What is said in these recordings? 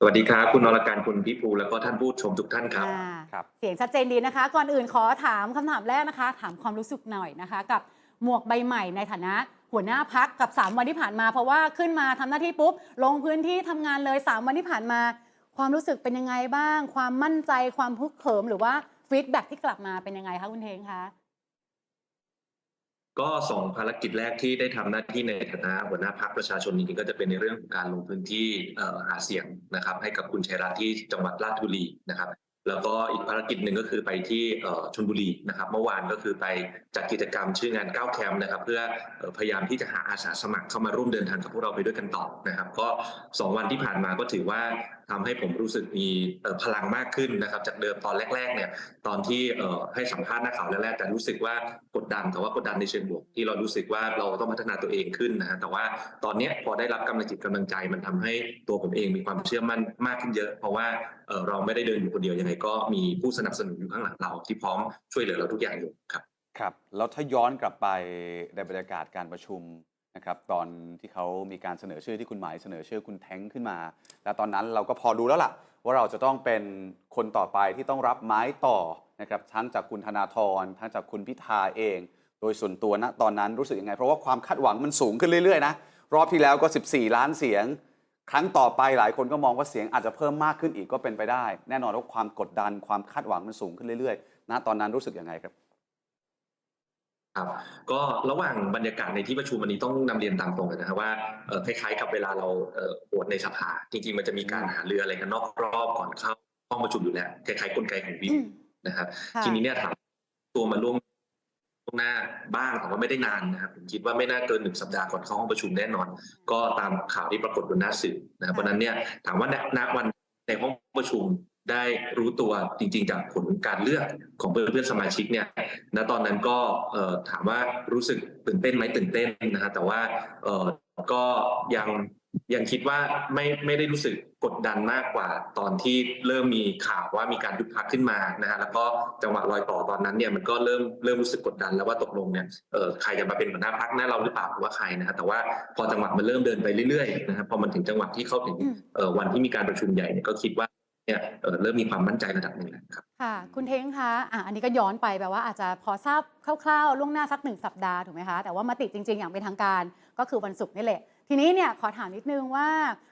สวัสดีครับ คุณนรการคุณพิภูแล้วก็ท่านผู้ชมทุกท่านครับอ่าครับ เสียงชัดเจนดีนะคะ ก่อนอื่นขอถามคำถามแรกนะคะ ถามความรู้สึกหน่อยนะคะ กับหมวกใบใหม่ในฐานะหัวหน้าพักกับ 3 วันที่ผ่านมา เพราะว่าขึ้นมาทำหน้าที่ปุ๊บ ลงพื้นที่ทำงานเลย 3 วันที่ผ่านมา ความรู้สึกเป็นยังไงบ้าง ความมั่นใจความพึกเขิมหรือว่าฟีดแบ็ที่กลับมาเป็นยังไงคะคุณเทงคะ ก็สองภารกิจแรกที่ได้ทำหน้าที่ในฐานะหัวหน้าพักประชาชนจริงๆก็จะเป็นในเรื่องของการลงพื้นที่หาเสียงนะครับ ให้กับคุณชัยรัตน์ที่จังหวัดราชบุรีนะครับ แล้วก็อีกภารกิจหนึ่งก็คือไปที่ชลบุรีนะครับ เมื่อวานก็คือไปจัดกิจกรรมชื่องานก้าวแคมป์นะครับ เพื่อเอ่อพยายามที่จะหาอาสาสมัครเข้ามาร่วมเดินทางกับพวกเราไปด้วยกันต่อนะครับ ก็สองวันที่ผ่านมาก็ถือว่า ทำให้ผมรู้สึกมีพลังมากขึ้นนะครับ จากเดิมตอนแรก ๆ เนี่ยตอนที่ให้สัมภาษณ์นักข่าวแรกๆแต่รู้สึกว่ากดดันแต่ว่ากดดันในเชิงบวกที่เรารู้สึกว่าเราต้องพัฒนาตัวเองขึ้นนะฮะแต่ว่าตอนนี้พอได้รับกำลังจิตกำลังใจมันทำให้ตัวผมเองมีความเชื่อมั่นมากขึ้นเยอะ เพราะว่าเราไม่ได้เดินอยู่คนเดียวยังไงก็มีผู้สนับสนุนอยู่ข้างหลังเราที่พร้อมช่วยเหลือเราทุกอย่างอยู่ครับครับแล้วถ้าย้อนกลับไปในบรรยากาศการประชุม นะครับตอนที่เขามีการเสนอชื่อที่คุณหมายเสนอชื่อคุณแท้งขึ้นมา แล้วตอนนั้นเราก็พอดูแล้วล่ะ ว่าเราจะต้องเป็นคนต่อไปที่ต้องรับไม้ต่อนะครับทั้งจากคุณธนาธรทั้งจากคุณพิธาเอง โดยส่วนตัวณตอนนั้นรู้สึกยังไง เพราะว่าความคาดหวังมันสูงขึ้นเรื่อยๆนะรอบที่แล้วก็ 14 ล้านเสียง ครั้งต่อไปหลายคนก็มองว่าเสียงอาจจะเพิ่มมากขึ้นอีกก็เป็นไปได้ แน่นอนว่าความกดดันความคาดหวังมันสูงขึ้นเรื่อยๆณตอนนั้นรู้สึกยังไงครับ ครับก็ระหว่างบรรยากาศในที่ประชุมวันนี้ต้องนำเรียนตามตรงเลยนะครับว่าเอ่อคล้ายๆกับเวลาเราเอ่อโหวตในสภาจริงๆมันจะมีการหาเรืออะไรกันนอกรอบก่อนเข้าห้องประชุมอยู่แล้วคล้ายๆกลไกของวิปอืมนะครับค่ะทีนี้เนี่ยถามตัวมาร่วมล่วงหน้าบ้างแต่ว่าไม่ได้นานนะครับผมคิดว่าไม่น่าเกินหนึ่งสัปดาห์ก่อนเข้าห้องประชุมแน่นอน ก็ตามข่าวที่ปรากฏบนหน้าสื่อนะครับเพราะฉะนั้นเนี่ยถามว่าณณวันในห้องประชุม ได้รู้ตัวจริงๆ จากผลการเลือกของเพื่อนๆสมาชิกเนี่ยณตอนนั้นก็เอ่อถามว่ารู้สึกตื่นเต้นไหมตื่นเต้นนะฮะแต่ว่าเอ่อก็ยังยังคิดว่าไม่ไม่ได้รู้สึกกดดันมากกว่าตอนที่เริ่มมีข่าวว่ามีการยุบพักขึ้นมานะฮะแล้วก็จังหวะรอยต่อตอนนั้นเนี่ยมันก็เริ่มเริ่มรู้สึกกดดันแล้วว่าตกลงเนี่ยเอ่อใครจะมาเป็นหัวหน้าพักหน้าเราหรือเปล่าหรือว่าใครนะฮะแต่ว่าพอจังหวะมันเริ่มเดินไปเรื่อยๆนะครับพอมันถึงจังหวะที่เข้าถึงอืมเอ่อวันที่มีการประชุมใหญ่เนี่ยก็คิดว่า เนี่ยเริ่มมีความมั่นใจระดับหนึ่งแล้วครับค่ะ คุณเท้งคะอะอันนี้ก็ย้อนไปแบบว่าอาจจะพอทราบคร่าวๆ ล่วงหน้าสักหนึ่งสัปดาห์ถูกไหมคะ แต่ว่ามาติดจริง ๆ อย่างเป็นทางการก็คือวันศุกร์นี่แหละ ทีนี้เนี่ยขอถามนิดนึงว่า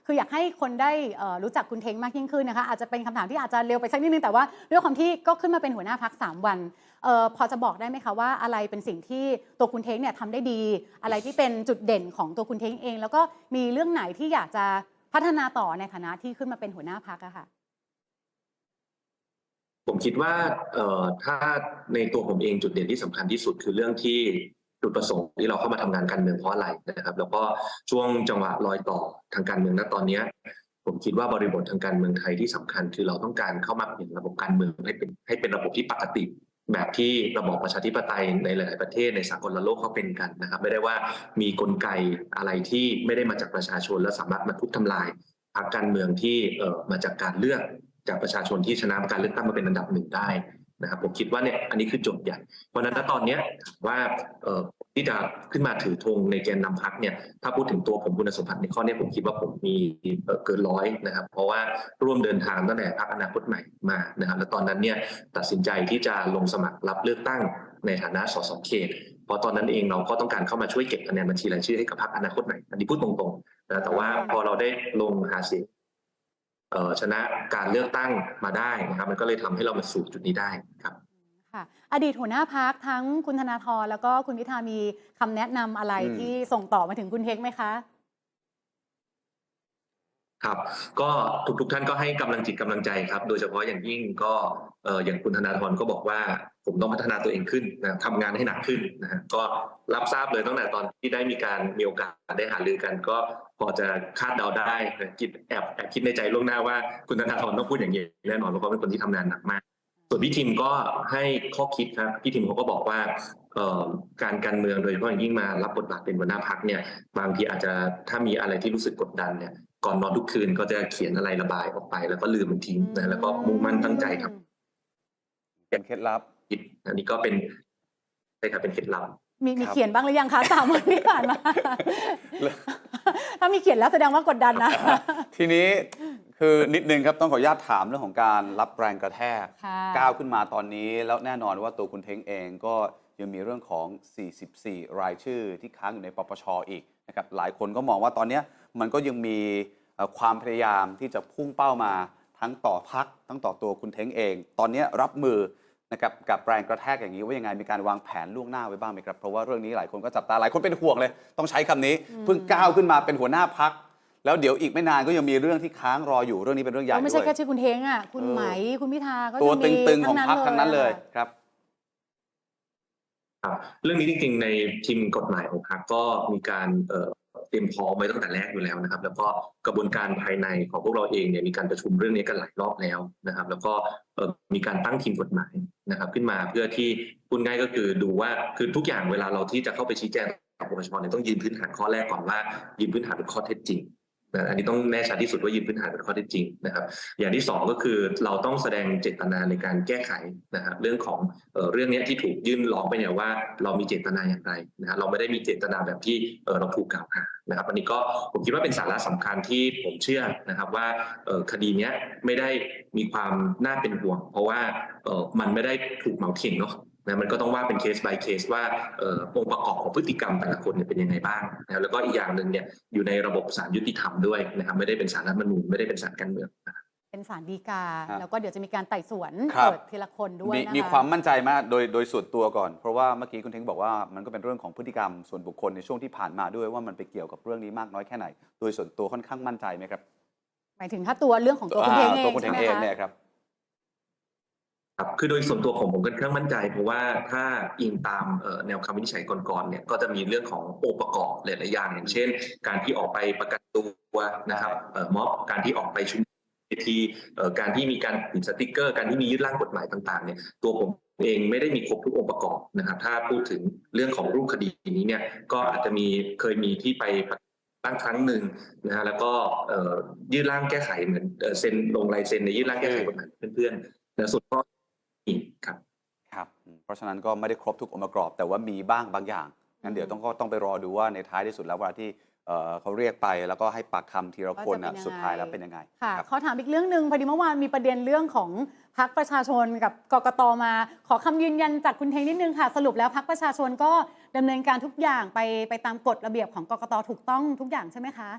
คืออยากให้คนได้เอ่อรู้จักคุณเท้งมากยิ่งขึ้นนะคะ อาจจะเป็นคำถามที่อาจจะเร็วไปสักนิดนึง แต่ว่าด้วยความที่ก็ขึ้นมาเป็นหัวหน้าพัก3วันเออพอจะบอกได้ไหมคะว่าอะไรเป็นสิ่งที่ตัวคุณเท้งเนี่ยทำได้ดี อะไรที่เป็นจุดเด่นของตัวคุณเท้งเอง แล้วก็มีเรื่องไหนที่อยากจะพัฒนาต่อในฐานะที่ขึ้นมาเป็นหัวหน้าพักอะค่ะ ผมคิดว่าเอ่อถ้าในตัวผมเองจุดเด่นที่สำคัญที่สุดคือเรื่องที่จุดประสงค์ที่เราเข้ามาทำงานการเมืองเพราะอะไรนะครับ แล้วก็ช่วงจังหวะรอยต่อทางการเมืองณตอนเนี้ยผมคิดว่าบริบททางการเมืองไทยที่สำคัญ คือเราต้องการเข้ามาเปลี่ยนระบบการเมืองให้เป็นให้เป็นระบบที่ปกติ แบบที่ระบอบประชาธิปไตยในหลาย ๆ ประเทศในสากลโลกเขาเป็นกันนะครับ ไม่ได้ว่ามีกลไกอะไรที่ไม่ได้มาจากประชาชน และสามารถมาทุบทำลายพรรคการเมืองที่เอ่อมาจากการเลือก จากประชาชนที่ชนะการเลือกตั้งมาเป็นอันดับหนึ่งได้นะครับผมคิดว่าเนี่ยอันนี้คือโจทย์ใหญ่เพราะฉะนั้นณตอนเนี้ยว่าที่จะขึ้นมาถือธงในแกนนำพักเนี่ยถ้าพูดถึงตัวผมคุณสมบัติในข้อนี้ผมคิดว่าผมมีเกินร้อยนะครับ เพราะว่าร่วมเดินทางตั้งแต่พักอนาคตใหม่มานะครับแล้วตอนนั้นเนี่ยตัดสินใจที่จะลงสมัครรับเลือกตั้งในฐานะสสเขตเพราะตอนนั้นเองเราก็ต้องการเข้ามาช่วยเก็บคะแนนบัญชีรายชื่อให้กับพรรคอนาคตใหม่อันนี้พูดตรงๆนะแต่ว่าพอเราได้ลงหาเสียง ชนะการเลือกตั้งมาได้นะครับ มันก็เลยทำให้เรามาสู่จุดนี้ได้ครับค่ะอดีตหัวหน้าพักทั้งคุณธนาธรแล้วก็คุณพิธามีคำแนะนำอะไรอืมที่ส่งต่อมาถึงคุณเทงไหมคะ ครับก็ทุกทุกท่านก็ให้กำลังจิตกำลังใจครับ โดยเฉพาะอย่างยิ่งก็เอออย่างคุณธนาธรก็บอกว่าผมต้องพัฒนาตัวเองขึ้นนะทำงานให้หนักขึ้นนะฮะก็รับทราบเลยตั้งแต่ตอนที่ได้มีการมีโอกาสได้หารือกัน ก็พอจะคาดเดาได้นะคิดแอบแอบคิดในใจล่วงหน้าว่าคุณธนาธรต้องพูดอย่างนี้แน่นอนเพราะเขาเป็นคนที่ทำงานหนักมาก ส่วนพี่ทิมก็ให้ข้อคิดครับพี่ทิมเขาก็บอกว่าการการเมืองโดยเฉพาะอย่างยิ่งมารับบทบาทเป็นหัวหน้าพักเนี่ยบางทีอาจจะถ้ามีอะไรที่รู้สึกกดดันเนี่ย ก่อนนอนทุกคืนก็จะเขียนอะไรระบายออกไป แล้วก็ลืมมันทิ้งนะแล้วก็มุ่งมั่นตั้งใจทเป็นเคล็ดลับำผิดอันนี้ก็เป็นใช่ครับเป็นเคล็ดลับมีมีครับเขียนบ้างหรือยังคะสามวันที่ผ่านมาถ้ามีเขียนแล้วแสดงว่ากดดันนะ ทีนี้คือนิดนึงครับต้องขออนุญาตถามเรื่องของการรับแรงกระแทกค่ะก้าวขึ้นมาตอนนี้ แล้วแน่นอนว่าตัวคุณเท้งเองก็ยังมีเรื่องของ 44 รายชื่อที่ค้างอยู่ในปปชอีกนะครับหลายคนก็มองว่าตอนเนี้ยมันก็ยังมีเอ่อ ความพยายามที่จะพุ่งเป้ามาทั้งต่อพักทั้งต่อตัวคุณเท้งเอง ตอนเนี้ยรับมือนะครับกับแรงกระแทกอย่างนี้ว่ายังไงมีการวางแผนล่วงหน้าไว้บ้างไหมครับ เพราะว่าเรื่องนี้หลายคนก็จับตาหลายคนเป็นห่วงเลย ต้องใช้คำนี้เพิ่งก้าวขึ้นมาเป็นหัวหน้าพักแล้วเดี๋ยวอีกไม่นานก็ยังมีเรื่องที่ค้างรออยู่เรื่องนี้เป็นเรื่องใหญ่แล้วไม่ใช่ด้วยแค่ชื่อคุณเทงอะคุณเออไหมคุณพิธาก็ตัวยังมีตึงๆของพักทั้งนั้นเลยอะครับครับเรื่องนี้จริงๆ ในทีมกฎหมายของพรรคก็มีการ เตรียมพร้อมไว้ตั้งแต่แรกอยู่แล้วนะครับ แล้วก็กระบวนการภายในของพวกเราเองเนี่ยมีการประชุมเรื่องนี้กันหลายรอบแล้วนะครับ แล้วก็มีการตั้งทีมกฎหมายนะครับ ขึ้นมาเพื่อที่พูดง่ายก็คือดูว่าคือทุกอย่างเวลาเราที่จะเข้าไปชี้แจงกับปปชเนี่ยต้องยืนพื้นฐานข้อแรกก่อนว่ายืนพื้นฐานเป็นข้อเท็จจริง นะอันนี้ต้องแน่ชัดที่สุดว่ายืนพื้นฐานเป็นข้อเท็จจริงนะครับ อย่างที่สองก็คือเราต้องแสดงเจตนาในการแก้ไขนะครับเรื่องของเออเรื่องนี้ที่ถูกยื่นร้องไปเนี่ยว่า เรามีเจตนาอย่างไรนะฮะเราไม่ได้มีเจตนาแบบที่เเราถูกกล่าวหานะครับอันนี้ก็ผมคิดว่าเป็นสาระสำคัญที่ผมเชื่อนะครับว่าคดีนี้ไม่ได้มีความน่าเป็นห่วง เพราะว่ามันไม่ได้ถูกเหมาเข่งเนาะ นะมันก็ต้องว่าเป็นเคส by เคสว่าเอ่อองค์ประกอบของพฤติกรรมแต่ละคนเนี่ยเป็นยังไงบ้างนะครับแล้วก็อีกอย่างหนึ่งเนี่ยอยู่ในระบบศาลยุติธรรมด้วยนะครับไม่ได้เป็นศาลรัฐธรรมนูญไม่ได้เป็นศาลการเมืองเป็นสารดีกาครับแล้วก็เดี๋ยวจะมีการไต่สวนครับเปิดทีละคนด้วยมีนะคะมีความมั่นใจมากโดยโดยส่วนตัวก่อน เพราะว่าเมื่อกี้คุณเท้งบอกว่ามันก็เป็นเรื่องของพฤติกรรมส่วนบุคคลในช่วงที่ผ่านมาด้วยว่ามันไปเกี่ยวกับเรื่องนี้มากน้อยแค่ไหน โดยส่วนตัวค่อนข้างมั่นใจไหมครับหมายถึงถ้าตัวเรื่องของตัวคุณเทงอ่าเอตัวงคุณใช่เท้งไหมเองคะเนี่ย ครับคือโดยส่วนตัวผมผมค่อนข้างมั่นใจ เพราะว่าถ้าอิงตามแนวคำวินิจฉัยก่อนๆเนี่ยก็จะมีเรื่องขององค์ประกอบหลายๆอย่างอย่างเช่น การที่ออกไปประกันตัวนะครับม็อบการที่ออกไปชุมนุมทีการที่มีการติดสติกเกอร์ การที่มียื่นร่างกฎหมายต่างๆเนี่ยตัวผมเองไม่ได้มีครบทุกองค์ประกอบนะครับถ้าพูดถึงเรื่องของรูปคดีนี้เนี่ยก็อาจจะมีเคยมีที่ไปตั้งครั้งหนึ่งนะฮะแล้วก็ยื่นร่างแก้ไขเหมือนเซ็นลงลายเซ็นในยื่นร่างแก้ไขกฎหมายเพื่อนๆแล้วส่วนข้อ อีกครับ ครับอืมเพราะฉะนั้นก็ไม่ได้ครบทุกองค์ประกอบ แต่ว่ามีบ้างบางอย่างงั้นเดี๋ยวต้องก็ต้องไปรอดูว่าในท้ายที่สุดแล้วเวลาที่เอ่อเขาเรียกไปแล้วก็ให้ปากคำทีละคนว่าจะเป็นยังไงอะสุดท้ายแล้วเป็นยังไงค่ะครับ ขอถามอีกเรื่องหนึ่งพอดีเมื่อวานมีประเด็นเรื่องของพักประชาชนกับกกตมา ขอคำยืนยันจากคุณเทงนิดนึงค่ะ สรุปแล้วพักประชาชนก็ดำเนินการทุกอย่างไปไปตามกฎระเบียบของกกตถูกต้องทุกอย่างใช่ไหมคะ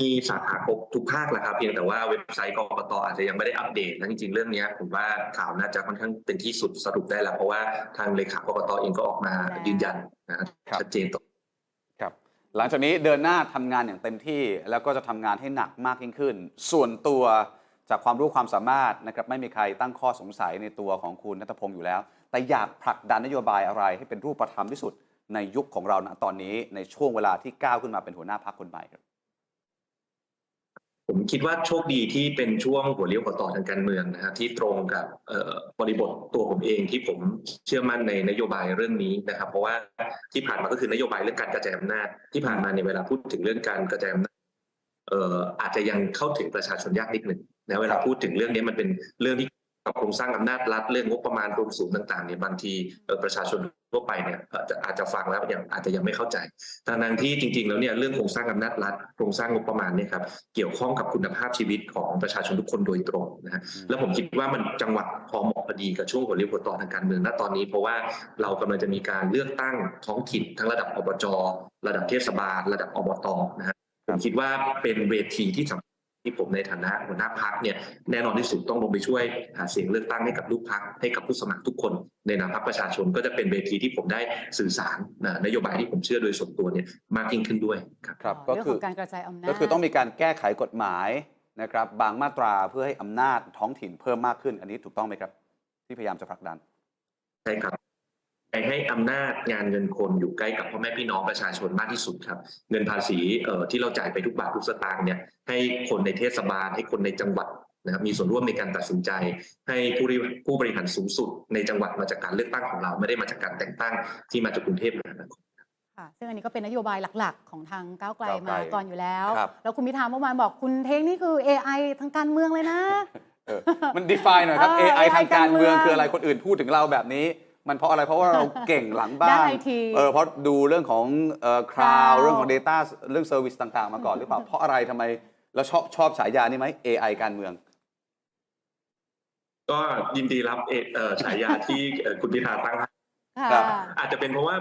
มีสาขาครบทุกภาคแหละครับเพียงแต่ว่าเว็บไซต์กกตอาจจะยังไม่ได้อัปเดตและจริงๆเรื่องเนี้ยผมว่าข่าวน่าจะค่อนข้างเป็นที่สุดสรุปได้แล้ว เพราะว่าทางเลขากกตเองก็ออกมาแล้วยืนยันนะครับครับชัดเจนตรงครับ หลังจากนี้เดินหน้าทำงานอย่างเต็มที่แล้วก็จะทำงานให้หนักมากยิ่งขึ้น ส่วนตัวจากความรู้ความสามารถนะครับไม่มีใครตั้งข้อสงสัยในตัวของคุณนัทพงศ์อยู่แล้ว แต่อยากผลักดันนโยบายอะไรให้เป็นรูปธรรมที่สุดในยุคของเราณตอนนี้ในช่วงเวลาที่ก้าวขึ้นมาเป็นหัวหน้าพรรคคนใหม่ครับ ผมคิดว่าโชคดีที่เป็นช่วงหัวเลี้ยวหัวต่อทางการเมืองนะฮะที่ตรงกับบริบทตัวผมเองที่ผมเชื่อมั่นในนโยบายเรื่องนี้นะครับ เพราะว่าที่ผ่านมาก็คือนโยบายเรื่องการกระจายอำนาจที่ผ่านมาในเวลาพูดถึงเรื่องการกระจายอำนาจเอ่ออาจจะยังเข้าถึงประชาชนยากนิดหนึ่งนะเวลาพูดถึงเรื่องนี้มันเป็นเรื่องที่ กับโครงสร้างอำนาจรัฐเรื่องงบประมาณรวมสูงต่างๆเนี่ยบางทีประชาชนทั่วไปเนี่ยอาจจะฟังแล้วยังอาจจะยังไม่เข้าใจทางที่จริง ๆ แล้วเนี่ยเรื่องโครงสร้างอำนาจรัฐโครงสร้างงบประมาณเนี่ยครับเกี่ยวข้องกับคุณภาพชีวิตของประชาชนทุกคนโดยตรงนะฮะแล้วผมคิดว่ามันจังหวะพอเหมาะพอดีกับช่วงหัวเรียวหัวต่อทางการเมืองณตอนนี้ เพราะว่าเรากำลังจะมีการเลือกตั้งท้องถิ่นทั้งระดับอบจระดับเทศบาล ระดับอบตนะฮะผมคิดว่าเป็นเวทีที่สำคัญ ที่ผมในฐานะหัวหน้าพักเนี่ยแน่นอนที่สุดต้องลงไปช่วยหาเสียงเลือกตั้งให้กับลูกพักให้กับผู้สมัครทุกคน ในนามพรรคประชาชนก็จะเป็นเวทีที่ผมได้สื่อสารนะนโยบายที่ผมเชื่อโดยส่วนตัวเนี่ยมากยิ่งขึ้นด้วยครับครับก็เรื่องคืขอองการกระจายอำนาจก็คือต้องมีการแก้ไขกฎหมายนะครับบางมาตราเพื่อให้อำนาจท้องถิ่นเพิ่มมากขึ้นอันนี้ถูกต้องไหมครับ ที่พยายามจะผลักดันใช่ครับไป ให้อำนาจงานเงินคนอยู่ใกล้กับพ่อแม่พี่น้องประชาชนมากที่สุดครับ เงินภาษีเอ่อที่เราจ่ายไปทุกบาททุกสตางค์เนี่ยให้คนในเทศบาลให้คนในจังหวัดนะครับมีส่วนร่วมในการตัดสินใจ ให้ผู้บริผู้บริหารสูงสุดในจังหวัดมาจากการเลือกตั้งของเราไม่ได้มาจากการแต่งตั้งที่มาจากกรุงเทพมหานครค่ะซึ่งอันนี้ก็เป็นนโยบายหลักๆ ของทางก้าวไกลก้าวไกลมาก่อนอยู่แล้วครับแล้วคุณพิธาเมื่อวานบอกคุณเทงนี่คือ AI ทางการเมืองเลยนะเออมัน define หน่อยครับเออ AI ทางการเมืองการเมืองคืออะไรคนอื่นพูดถึงเราแบบนี้ มันเพราะอะไรเพราะว่าเราเก่งหลังบ้าด้านน IT เออเพราะดูเรื่องของเอ่อ cloud Cloud เรื่องของ data เรื่อง service ต่างๆ มาก่อนหรือเปล่า เพราะอะไรทำไมแล้วชอบชอบฉายานี่ไหม AI การเมือง ก็ยินดีรับเอเอ่อฉายาที่เอ่อคุณพิธาตั้งให้ค่ะ ครับ อาจจะเป็นเพราะว่า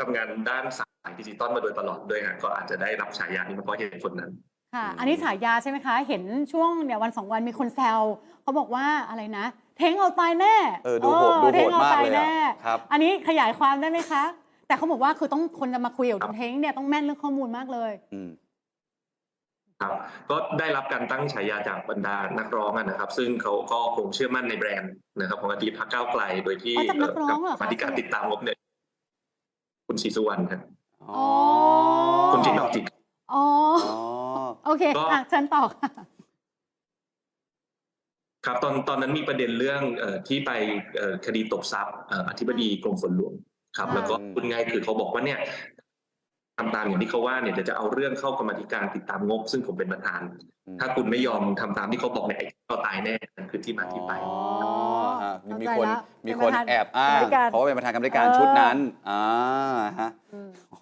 ทำงานด้านสายดิจิตอลมาโดยตลอดด้วยฮะก็อาจจะได้รับฉายานี้มาเพราะเหตุผลนั้น ค่ะอืมอันนี้ฉายาใช่ไหมคะ เห็นช่วงเนี่ยวันสองวันมีคนแซวเขาบอกว่าอะไรนะ เท้งเอาตายแน่เออดูโหดดูโหเท้งดเอามากตายเลยแน่อะครับ อันนี้ขยายความได้ไหมคะ แต่เขาบอกว่าคือต้องคนจะมาคุยกับครัคุบณเท้งเนี่ยต้องแม่นเรื่องข้อมูลมากเลย อืม ครับก็ได้รับการตั้งฉายาจากบรรดานักร้องอะนะครับ ซึ่งเขาก็คงเชื่อมั่นในแบรนด์นะครับของอดีตพรรคก้าวไกลโดยที่อ๋อจากนักร้องเหรอคะกรรมาธิการติดตามงบเนี่ยคุณศรีสุวรรณครับอ๋อ คุณจิตดอกจิต อ๋อ อ๋อ โอเคก็ อะเชิญต่อค่ะ ครับตอนตอนนั้นมีประเด็นเรื่องเอ่อที่ไปเอ่อคดีตบทรัพย์เอ่ออธิบดีกรมฝนหลวงครับ อ่า แล้วก็พูดง่ายคือเขาบอกว่าเนี่ยทำตามอย่างที่เขาว่าเนี่ยเดี๋ยวจะเอาเรื่องเข้ากรรมาธิการติดตามงบ ซึ่งผมเป็นประธาน อืม ถ้าคุณไม่ยอมทำตามที่เขาบอกเนี่ยไอ้ก็ตายแน่นั่นคือที่มาที่ไป อ๋อฮะเข้ามีใจคนละมีเป็นคนประธานแอบอ้างกรรมธิการ เพราะว่าเป็นประธานกรรมธิการเออชุดนั้นอ่าฮะอืม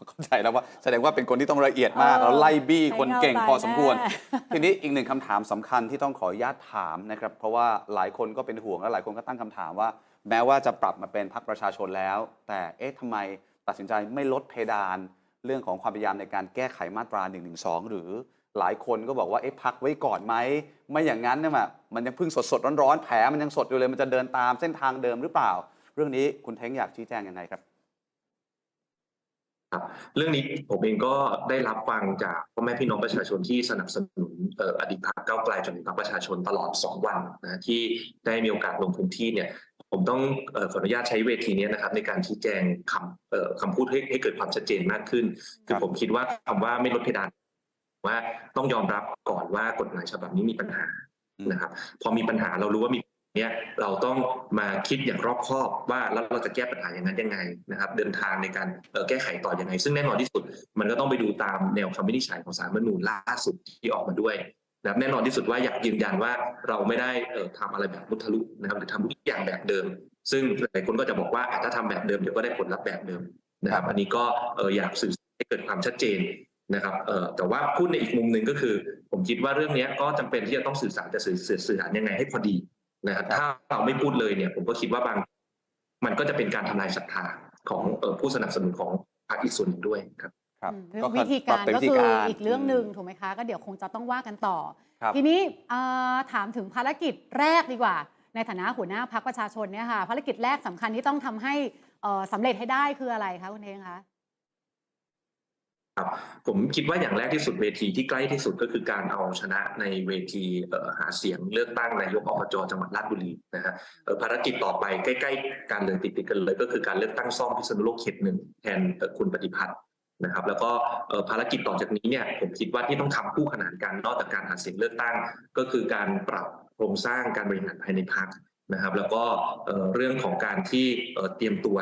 เข้าใจแล้วว่าแสดงว่าเป็นคนที่ต้องละเอียดมากเออแล้วไล่บี้คนเก่งให้พเอาอสมควรตายแน่ทีนี้อีกหนึ่งคำถามสำคัญที่ต้องขออนุญาตถามนะครับ เพราะว่าหลายคนก็เป็นห่วงและหลายคนก็ตั้งคำถามว่า แม้ว่าจะปรับมาเป็นพรรคประชาชนแล้ว แต่เอ๊ะทำไมตัดสินใจไม่ลดเพดาน เรื่องของความพยายามในการแก้ไขมาตรา1นึหรือหลายคนก็บอกว่าเอ๊ะพักไว้ก่อนไหมไม่อย่างนั้นเนี่ยมันมันยังเพิ่งสดสดๆร้อนๆแผลมันยังสดอยู่เลยมันจะเดินตามเส้นทางเดิมหรือเปล่า เรื่องนี้คุณเท้งอยากชี้แจงยังไงครับ ครับเรื่องนี้ผมเองก็ได้รับฟังจากพ่อแม่พี่น้องประชาชนที่สนับสนุนเอ่ออดีตพรรคก้าวไกลจนถึงพรรคประชาชนตลอด 2 วันนะที่ได้มีโอกาสลงพื้นที่เนี่ยผมต้องเอ่อขออนุญาตใช้เวทีนี้นะครับ ในการชี้แจงคำเอ่อคำพูดให้ให้เกิดความชัดเจนมากขึ้น คือครับผมคิดว่าคำว่าไม่ลดเพดานว่าต้องยอมรับก่อนว่ากฎหมายฉบับนี้มีปัญหาอืมนะครับ พอมีปัญหาเรารู้ว่ามีเนี่ยเราต้องมาคิดอย่างรอบคอบว่าแล้วเราจะแก้ปัญหาอย่างนั้นยังไงนะครับ เดินทางในการแก้ไขต่ออยังไง ซึ่งแน่นอนที่สุด มันก็ต้องไปดูตามแนวคำวินิจฉัยของศารมนูญล่าสุดที่ออกมาด้วยนะครับแน่นอนที่สุดว่าอยากยืนยันว่าเราไม่ได้เอ่อทำอะไรแบบมุทะลุนะครับหรือทำทุกอย่างแบบเดิม ซึ่งหลายคนก็จะบอกว่าถ้าทำแบบเดิมเดี๋ยวก็ได้ผลลัพธ์แบบเดิมนะครับ อันนี้ก็อยากสื่อให้เกิดความชัดเจนนะครับแต่ว่าพูดในอีกมุมหนึ่งก็คือ ผมคิดว่าเรื่องนี้ก็จำเป็นที่จะต้องสื่อสารจะสื่อสื่อสื่อสารยังไงให้พอดี นะครับถ้าเราไม่พูดเลยเนี่ย ผมก็คิดว่าบาง มันก็จะเป็นการทำลายศรัทธาของเอ่อผู้สนับสนุนของพรรคอีกส่วนหนึ่งด้วยครับครับอืมเรื่องวิธีปรักาบรเป็นก็วิธีคือการอีกเรื่องหนึ่งมถูกไหมคะ ก็เดี๋ยวคงจะต้องว่ากันต่อครับทีนี้เอ่อถามถึงภารกิจแรกดีกว่า ในฐานะหัวหน้าพักประชาชนเนี่ยค่ะภารกิจแรกสำคัญที่ต้องทำให้เอ่อสำเร็จให้ได้คืออะไรคะคุณเทงคะ ครับผมคิดว่าอย่างแรกที่สุดเวทีที่ใกล้ที่สุดก็คือการเอาชนะในเวทีหาเสียงเลือกตั้งนายกอบจจังหวัดราชบุรีนะฮะภารกิจต่อไปใกล้ๆการเลยติดๆกันเลย ก็คือการเลือกตั้งซ่อมพิษณุโลกเขตหนึ่งแทนคุณปฏิพัฒน์นะครับแล้วก็ภารกิจต่อจากนี้เนี่ยผมคิดว่าที่ต้องทำคู่ขนานกันนอกจากการหาเสียงเลือกตั้ง ก็คือการปรับโครงสร้างการบริหารภายในพรรค นะครับ แล้วก็เอ่อเรื่องของการที่เอ่อเตรียมตัว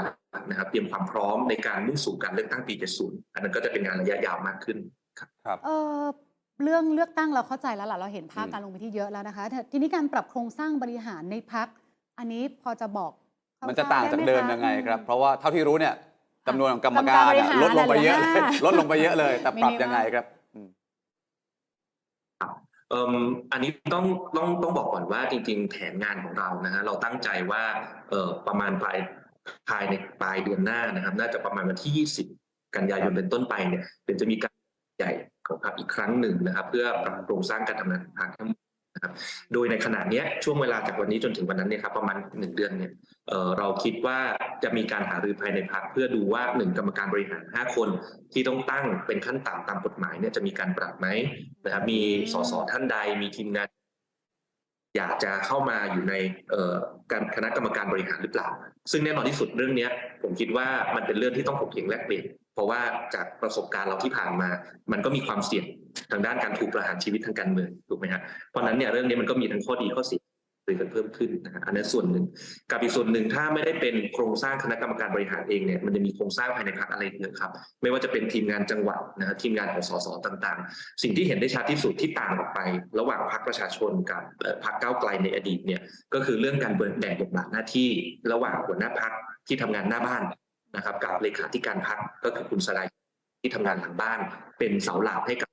นะครับ เตรียมความพร้อมในการมุ่งสู่การเลือกตั้งปี 70 อันนั้นก็จะเป็นงานระยะยาวมากขึ้นครับเออเรื่องเลือกตั้งเราเข้าใจแล้วล่ะเราเห็นภาพอืมการลงพื้นที่เยอะแล้วนะคะแต่ทีนี้การปรับโครงสร้างบริหารในพัก อันนี้พอจะบอกคร่วๆมันจะต่างจากไหเดิมคะยังไงครับอืมเพราะว่าเท่าที่รู้เนี่ยจำนวนของกรรมกรรมกาการรบริเนี่ยหารลดลงไปเยอะเหลืเลอยห้าลดลงไปเยอะเลย แต่ปรับ Minimum ยังไงครับ อันนี้ต้องต้องต้องบอกก่อนว่าจริง ๆ แผนงานของเรานะฮะเราตั้งใจว่าเออประมาณปลายภายในปลายเดือนหน้านะครับ น่าจะประมาณวันที่ 20 กันยายนเป็นต้นไปเนี่ยเดี๋ยวจะมีการใหญ่ของพรรคอีกครั้งหนึ่งนะครับ เพื่อปรับโครงสร้างการทำงานของพรรคทั้งหมด นะครับโดยในขณะเนี้ยช่วงเวลาจากวันนี้จนถึงวันนั้นเนี่ยครับประมาณหนึ่งเดือนเนี่ยเเราคิดว่าจะมีการหารือภายในพรรคเพื่อดูว่าหนึ่งกรรมการบริหาร 5 คนที่ต้องตั้งเป็นขั้นต่ำตามกฎหมายเนี่ยจะมีการปรับไหมนะครับมีสสท่านใดมีทีมงานอยากจะเข้ามาอยู่ในการคณะกรรมการบริหารหรือเปล่า ซึ่งแน่นอนที่สุดเรื่องเนี้ยผมคิดว่ามันเป็นเรื่องที่ต้องถกเถียงแลกเปลี่ยน ราะว่าจากประสบการณ์เราที่ผ่านมา มันก็มีความเสี่ยงทางด้านการถูกประหารชีวิตทางการเมืองถูกไหมฮะเพราะนั้นเนี่ยเรื่องนี้มันก็มีทั้งข้อดีข้อเสียเลยกันเพิ่มขึ้นนะฮะอันนั้นส่วนหนึ่งกับอีกส่วนหนึ่งถ้าไม่ได้เป็นโครงสร้างคณะกรรมการบริหารเองเนี่ยมันจะมีโครงสร้างภายในพรรคอะไรเยอะครับ ไม่ว่าจะเป็นทีมงานจังหวัดนะฮะทีมงานของสสต่างๆ สิ่งที่เห็นได้ชัดที่สุดที่ต่างออกไป ระหว่างพรรคประชาชนกับพรรคก้าวไกลในอดีตเนี่ยก็คือเรื่องการแบ่งบทบาทหน้าที่ระหว่างหัวหน้าพรรคที่ทำงานหน้าบ้าน นะครับ กับเลขาธิการพรรคก็คือคุณสลายที่ทำงานหลังบ้าน เป็นเสาหลักให้กับ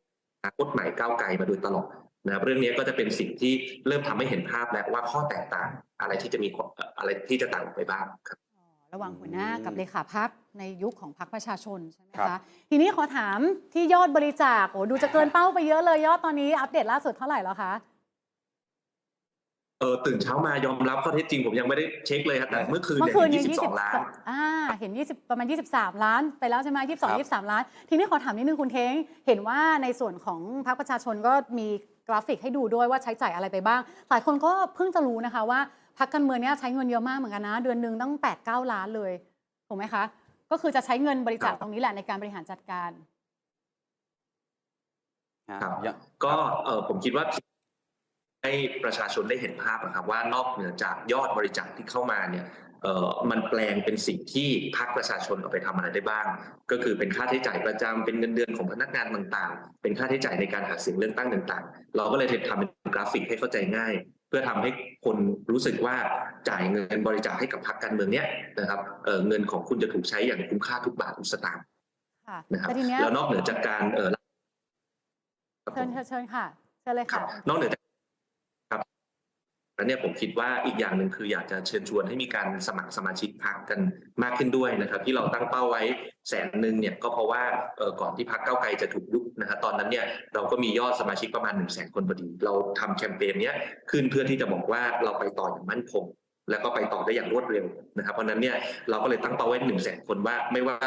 นาคตใหม่ก้าวไกลมาโดยตลอดนะครับเรื่องนี้ก็จะเป็นสิ่งที่เริ่มทำให้เห็นภาพแล้วว่าข้อแตกต่างอะไรที่จะมีความเอ่ออะไรที่จะต่างออกไปบ้างครับอ๋อระหว่างหัวหน้ากับเลขาพักในยุคของพักประชาชนใช่ไหมครัคะบทีนี้ขอถามที่ยอดบริจาคโอ้ดูจะเกินเป้าไปเยอะเลยยอดตอนนี้อัปเดตล่าสุดเท่าไหร่แล้วคะ เออตื่นเช้ามายอมรับข้อเท็จจริงผมยังไม่ได้เช็คเลยครับแต่เมื่อคืนเมื่เนี่อคืนยนี้ยี่สิยี่บสสิอบงล้านอ่าเห็น 20 ประมาณ 23 ล้าน ไปแล้วใช่ไหมครั22บ23ล้าน ทีนี้ขอถามนิดนึงคุณเท้ง เห็นว่าในส่วนของพรรคประชาชนก็มีกราฟิกให้ดูด้วยว่าใช้จ่ายอะไรไปบ้าง หลายคนก็เพิ่งจะรู้นะคะว่าพรรคการเมืองเนี้ยใช้เงินเยอะมากเหมือนกันนะ เดือนหนึ่งตั้ง8 9ล้านเลยถูกไหมคะ ก็คือจะใช้เงินบริจาคตรงนี้แหละในการบริหารจัดการฮะครับยังก็เออผมคิดว่า ให้ประชาชนได้เห็นภาพนะครับว่านอกเหนือจากยอดบริจาคที่เข้ามาเนี่ยเออมันแปลงเป็นสิ่งที่ภาคประชาชนเอาไปทำอะไรได้บ้าง ก็คือเป็นค่าใช้จ่ายประจำเป็นเงินเดือนของพนักงานต่างๆ เป็นค่าใช้จ่ายในการหาเสียงเลือกตั้งต่างๆ เราก็เลยทำเป็นกราฟิกให้เข้าใจง่าย เพื่อทำให้คนรู้สึกว่าจ่ายเงินบริจาคให้กับพรรคการเมืองเนี้ยนะครับเออเงินของคุณจะถูกใช้อย่างคุ้มค่าทุกบาททุกสตางค์ค่ะนะครับแต่ทีเนี้ยแล้วนอกเหนือจากการเออครับผเชิญมเชิญเชิญค่ะเชิญเลยครัค่ะบนอกเหนือจากครับ แล้วเนี่ยผมคิดว่าอีกอย่างหนึ่งคืออยากจะเชิญชวนให้มีการสมัครสมาชิกพรรคกันมากขึ้นด้วยนะครับ ที่เราตั้งเป้าไว้แสนหนึ่งเนี่ยก็เพราะว่าเออก่อนที่พรรคเก้าไกลจะถูกยุบนะฮะตอนนั้นเนี่ยเราก็มียอดสมาชิกประมาณหนึ่งแสนคนพอดี เราทำแคมเปญเนี้ยขึ้นเพื่อที่จะบอกว่าเราไปต่ออย่างมั่นคงแล้วก็ไปต่อได้อย่างรวดเร็วนะครับ เพราะนั้นเนี่ยเราก็เลยตั้งเป้าไว้หนึ่งแสนคนว่าไม่ว่า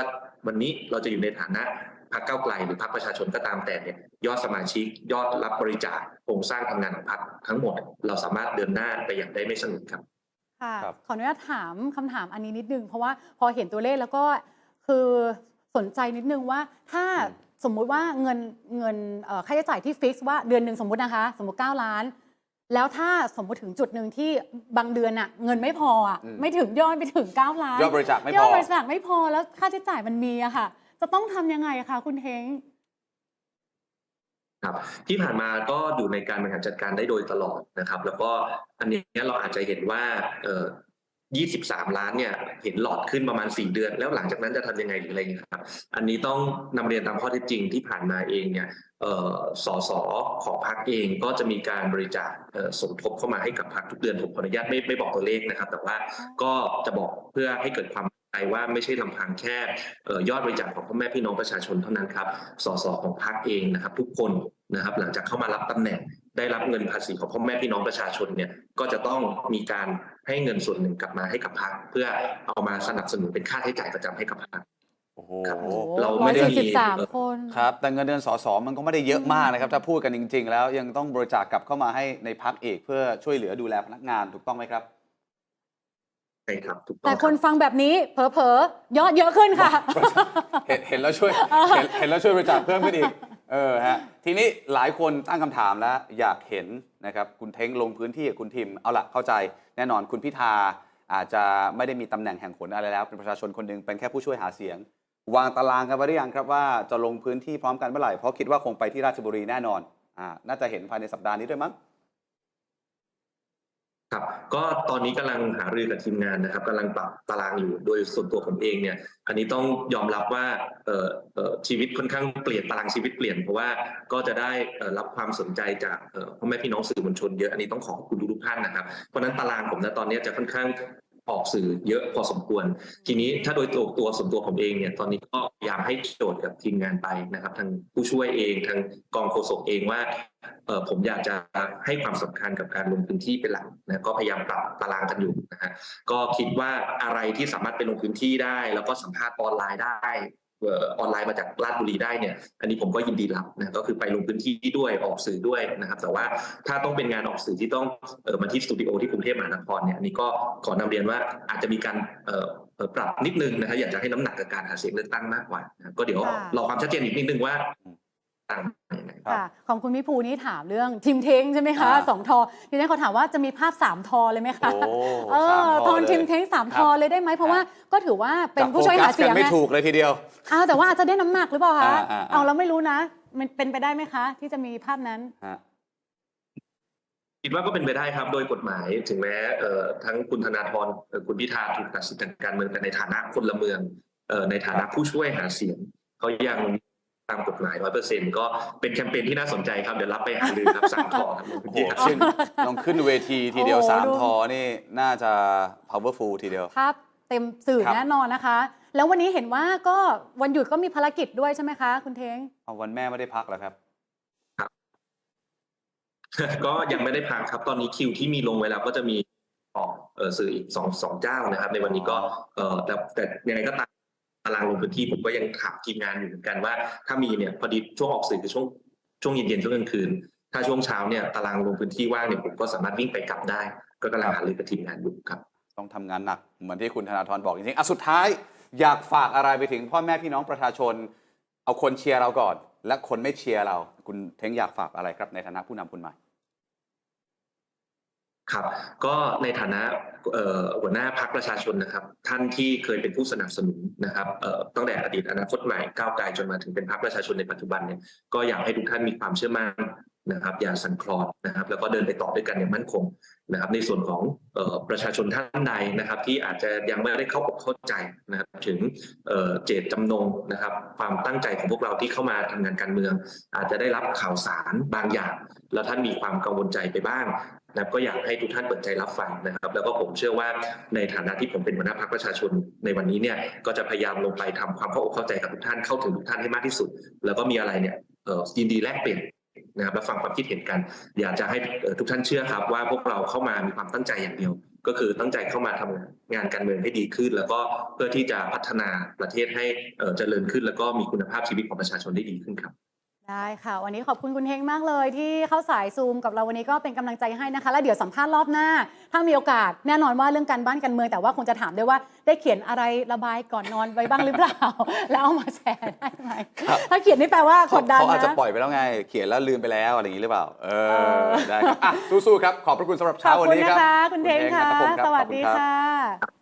วันนี้เราจะอยู่ในฐานะ พรรคก้าวไกลหรือพรรคประชาชนก็ตามแต่เนี่ยยอดสมาชิกยอดรับบริจาคโครงสร้างทำงานของพรรคทั้งหมด เราสามารถเดินหน้าไปอย่างได้ไม่สนุกครับค่ะครับขออนุญาตถามคำถามอันนี้นิดนึง เพราะว่าพอเห็นตัวเลขแล้วก็คือสนใจนิดนึงว่าถ้าอืมสมมุติว่าเงินเงินเอ่อค่าใช้จ่ายที่ฟิกซ์ว่าเดือนหนึ่งสมมุตินะคะ สมมติ 9 ล้าน แล้วถ้าสมมุติถึงจุดหนึ่งที่บางเดือนอะเงินไม่พออะอืมไม่ถึงยอดไปถึง 9 ล้าน ยอดบริจาคไม่ยพออดบริจาคไม่พอแล้วค่าใช้จ่ายมันมีอะค่ะ จะต้องทำยังไงคะคุณเฮงครับที่ผ่านมาก็อยู่ในการบริหารจัดการได้โดยตลอดนะครับ แล้วก็อันนี้เราอาจจะเห็นว่าเอ่อ23 ล้านเนี่ยเห็นหลอดขึ้นประมาณ 4 เดือน แล้วหลังจากนั้นจะทำยังไงหรืออะไรเงี้ยครับอันนี้ต้องนำเรียนตามข้อเท็จจริงที่ผ่านมาเองเนี่ยเอ่อสสของพรรคเองก็จะมีการบริจาคสมทบเข้ามาให้กับพรรคทุกเดือนผมขออนุญาตไม่ไม่บอกตัวเลขนะครับ แต่ว่าก็จะบอกเพื่อให้เกิดความ ใจว่าไม่ใช่ลำพังแค่เอ่อยอดบริจาคของพ่อแม่พี่น้องประชาชนเท่านั้นครับ สสของพรรคเองนะครับ ทุกคนนะครับ หลังจากเข้ามารับตำแหน่งได้รับเงินภาษีของพ่อแม่พี่น้องประชาชนเนี่ยก็จะต้องมีการให้เงินส่วนหนึ่งกลับมาให้กับพรรคเพื่อเอามาสนับสนุนเป็นค่าใช้จ่ายประจำให้กับพรรคโอ้โหครับโอ้โหเราไม่ได้มี143คนครับแต่เงินเดือนสสมันก็ไม่ได้เยอะมากนะครับ ถ้าพูดกันจริง ๆ แล้วยังต้องบริจาคกลับเข้ามาให้ในพักเอกเพื่อช่วยเหลือดูแลพนักงานถูกต้องไหมครับใช่ครับถูกต้องแต่รับคนฟังแบบนี้เผลอๆยอดเยอะขึ้นค่ะ เห็นเห็นแล้วช่วยเห็นเห็นแล้วช่วยบริจาคเพิ่มขึ้นอีกเออฮะทีนี้หลายคนตั้งคำถามแล้ว อยากเห็นนะครับคุณเท้งลงพื้นที่กับคุณทิมเอาละเข้าใจแน่นอนคุณพิธาอาจจะไม่ได้มีตำแหน่งแห่งผลอะไรแล้ว เป็นประชาชนคนหนึ่งเป็นแค่ผู้ช่วยหาเสียง วางตารางกันไว้หรือยังครับว่าจะลงพื้นที่พร้อมกันเมื่อไหร่เพราะคิดว่าคงไปที่ราชบุรีแน่นอนอ่าน่าจะเห็นภายในสัปดาห์นี้ด้วยมั้ง ครับก็ตอนนี้กำลังหารือกับทีมงานนะครับกำลังปรับตารางอยู่โดยส่วนตัวผมเองเนี่ย อันนี้ต้องยอมรับว่าชีวิตค่อนข้างเปลี่ยนตารางชีวิตเปลี่ยนเพราะว่าก็จะได้รับความสนใจจากพ่อแม่พี่น้องสื่อมวลชนเยอะอันนี้ต้องขอบคุณทุกท่านนะครับเพราะนั้นตารางผมนะตอนนี้จะค่อนข้างออกสื่อเยอะพอสมควร ทีนี้ถ้าโดยตัวตัวส่วนตัวผมเองเนี่ยตอนนี้ก็ ยามให้โจทย์กับทีมงานไปนะครับทางผู้ช่วยเองทางกองโฆษกเองว่าเออผมอยากจะให้ความสำคัญกับการลงพื้นที่เป็นหลักนะก็พยายามปรับตารางกันอยู่นะฮะก็คิดว่าอะไรที่สามารถไปลงพื้นที่ได้ แล้วก็สัมภาษณ์ออนไลน์ได้ออนไลน์มาจากราชบุรีได้เนี่ย อันนี้ผมก็ยินดีรับนะก็คือไปลงพื้นที่ด้วยออกสื่อด้วยนะครับ แต่ว่าถ้าต้องเป็นงานออกสื่อที่ต้องเออมาที่สตูดิโอที่กรุงเทพมหานครเนี่ยอันนี้ก็ขอนำเรียนว่าอาจจะมีการเออ ปรับนิดนึงนะครับอยากจะให้น้ำหนักกับการหาเสียงเลือกตั้งมากกว่านะครับก็เดี๋ยวค่ะรอความชัดเจนอีกนิดนึงว่าต่างยังไงครับค่ะของคุณมิภูนี่ถามเรื่องทีมเทงใช่ไหมคะอ่าสองทอทีนี้เขาถามว่าจะมีภาพสามทอเลยไหมคะโอ้เอสามอทตออนเลยทีมเทงสามคทรับอเลยได้ไหมเพราะว่าก็ถือว่าเป็นจับผู้ช่วยหาโฟกัสเสียงกันไม่นะถูกเลยทีเดียวอ้าวแต่ว่าอาจจะได้น้ำหนักหรือเปล่าคะอ่าอ่าอ่าเอาเราไม่รู้นะมันเป็นไปได้ไหมคะ ที่จะมีภาพนั้นฮะ คิดว่าก็เป็นไปได้ครับโดยกฎหมายถึงแม้เอ่อทั้งคุณธนาธรเอ่อคุณพิธาถูกตัดสิทธิ์ทางการเมืองแต่ในฐานะคนละเมืองเอ่อในฐานะผู้ช่วยหาเสียงเขายังตามกฎหมายร้อยเปอร์เซ็นก็เป็นแคมเปญที่น่าสนใจครับ เดี๋ยวรับไปหารือครับสามทอครับโอ้โหขึ้นลองขึ้นเวทีทีเดียวโอ้โหสามดูทอนี่น่าจะ powerful ทีเดียวภาพเต็มสื่อครับแน่นอนนะคะ แล้ววันนี้เห็นว่าก็วันหยุดก็มีภารกิจด้วยใช่ไหมคะ คุณเทงเอาวันแม่ไม่ได้พักแล้วครับ ก็ยังไม่ได้พักครับตอนนี้คิวที่มีลงไว้แล้วก็จะมีออกเอ่อสื่ออีกสองสองเจ้านะครับ ในวันนี้ก็เอ่อแต่แต่ยังไงก็ตามตารางลงพื้นที่ผมก็ยังถามทีมงานอยู่เหมือนกันว่า ถ้ามีเนี่ยพอดีช่วงออกสื่อคือช่วงช่วงเย็นๆช่วงกลางคืน ถ้าช่วงเช้าเนี่ยตารางลงพื้นที่ว่างเนี่ยผมก็สามารถวิ่งไปกลับได้ ก็กำลังหารือกับทีมงานอยู่ครับ ต้องทำงานหนักเหมือนที่คุณธนาธรบอกจริงๆอะสุดท้าย อยากฝากอะไรไปถึงพ่อแม่พี่น้องประชาชน เอาคนเชียร์เราก่อน และคนไม่เชียร์เรา คุณเท้งอยากฝากอะไรครับในฐานะผู้นำคุณใหม่ครับก็ในฐานะหัวหน้าพักประชาชนนะครับ ท่านที่เคยเป็นผู้สนับสนุนนะครับตั้งแต่อดีตอนาคตใหม่ก้าวไกลจนมาถึงเป็นพักประชาชนในปัจจุบันเนี่ยก็อยากให้ทุกท่านมีความเชื่อมั่น นะครับอย่าสั่นคลอนนะครับ แล้วก็เดินไปต่อด้วยกันอย่างมั่นคงนะครับ ในส่วนของออประชาชนท่านใดนะครับ ที่อาจจะยังไม่ได้เข้าอกเข้าใจนะครับถึงเเจตจำนงนะครับ ความตั้งใจของพวกเราที่เข้ามาทำงานการเมือง อาจจะได้รับข่าวสารบางอย่าง แล้วท่านมีความกังวลใจไปบ้างนะครับก็อยากให้ทุกท่านเปิดใจรับฟังนะครับ แล้วก็ผมเชื่อว่าในฐานะที่ผมเป็นหัวหน้าพรรคประชาชนในวันนี้เนี่ยก็จะพยายามลงไปทำความเข้าอกเข้าใจกับทุกท่านเข้าถึงทุกท่านให้มากที่สุด แล้วก็มีอะไรเนี่ยยินดีแลกเปลี่ยน นะครับและฟังความคิดเห็นกัน อยากจะให้ทุกท่านเชื่อครับ ว่าพวกเราเข้ามามีความตั้งใจอย่างเดียว ก็คือตั้งใจเข้ามาทำงานการเมืองให้ดีขึ้น แล้วก็เพื่อที่จะพัฒนาประเทศให้เจริญขึ้น แล้วก็มีคุณภาพชีวิตของประชาชนได้ดีขึ้นครับ ได้ค่ะ วันนี้ขอบคุณคุณเฮงมากเลยที่เข้าสายซูมกับเราวันนี้ก็เป็นกำลังใจให้นะคะ แล้วเดี๋ยวสัมภาษณ์รอบหน้า ถ้ามีโอกาสแน่นอนว่าเรื่องการบ้านการเมืองแต่ว่าคงจะถามด้วยว่าได้เขียนอะไรระบายก่อนนอนไว้บ้างหรือเปล่า แล้วเอามาแชร์ได้ไหมครับ ถ้าเขียนนี่แปลว่ากดดันเขาอาจจะนะ ปล่อยไปแล้วไง เขียนแล้วลืมไปแล้วอะไรอย่างนี้หรือเปล่า เอเออ อ ได้ครับอะสู้ๆครับ ขอบพระคุณสำหรับขเช้าอบวันคุณนี้นะครับคะคุณเทงณค่ะนัทพงศ์รับสวัสขอบณดีรับ ค่ะ